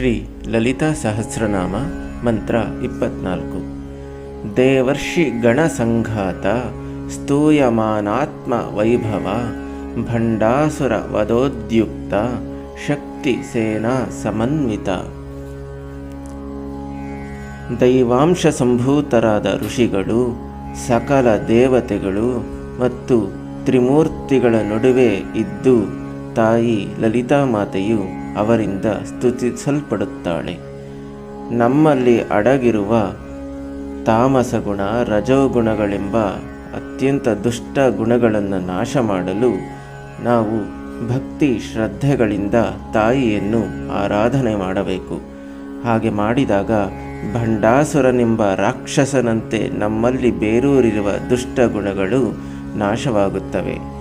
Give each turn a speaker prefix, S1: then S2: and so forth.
S1: ಶ್ರೀ ಲಲಿತಾ ಸಹಸ್ರನಾಮ, ಮಂತ್ರ ಇಪ್ಪತ್ನಾಲ್ಕು. ದೇವರ್ಷಿ ಗಣಸಂಘಾತ, ಸ್ತೂಯಮಾನಾತ್ಮ ವೈಭವ, ಭಂಡಾಸುರ ವದೋದ್ಯುಕ್ತ, ಶಕ್ತಿ ಸೇನಾ ಸಮನ್ವಿತ. ದೈವಾಂಶ ಸಂಭೂತರಾದ ಋಷಿಗಳು, ಸಕಲ ದೇವತೆಗಳು ಮತ್ತು ತ್ರಿಮೂರ್ತಿಗಳ ನಡುವೆ ಇದ್ದು ತಾಯಿ ಲಲಿತಾ ಮಾತೆಯು ಅವರಿಂದ ಸ್ತುತಿಸಲ್ಪಡುತ್ತಾಳೆ. ನಮ್ಮಲ್ಲಿ ಅಡಗಿರುವ ತಾಮಸ ಗುಣ ರಜೋಗುಣಗಳೆಂಬ ಅತ್ಯಂತ ದುಷ್ಟ ಗುಣಗಳನ್ನು ನಾಶ ಮಾಡಲು ನಾವು ಭಕ್ತಿ ಶ್ರದ್ಧೆಗಳಿಂದ ತಾಯಿಯನ್ನು ಆರಾಧನೆ ಮಾಡಬೇಕು. ಹಾಗೆ ಮಾಡಿದಾಗ ಭಂಡಾಸುರನೆಂಬ ರಾಕ್ಷಸನಂತೆ ನಮ್ಮಲ್ಲಿ ಬೇರೂರಿರುವ ದುಷ್ಟ ಗುಣಗಳು ನಾಶವಾಗುತ್ತವೆ.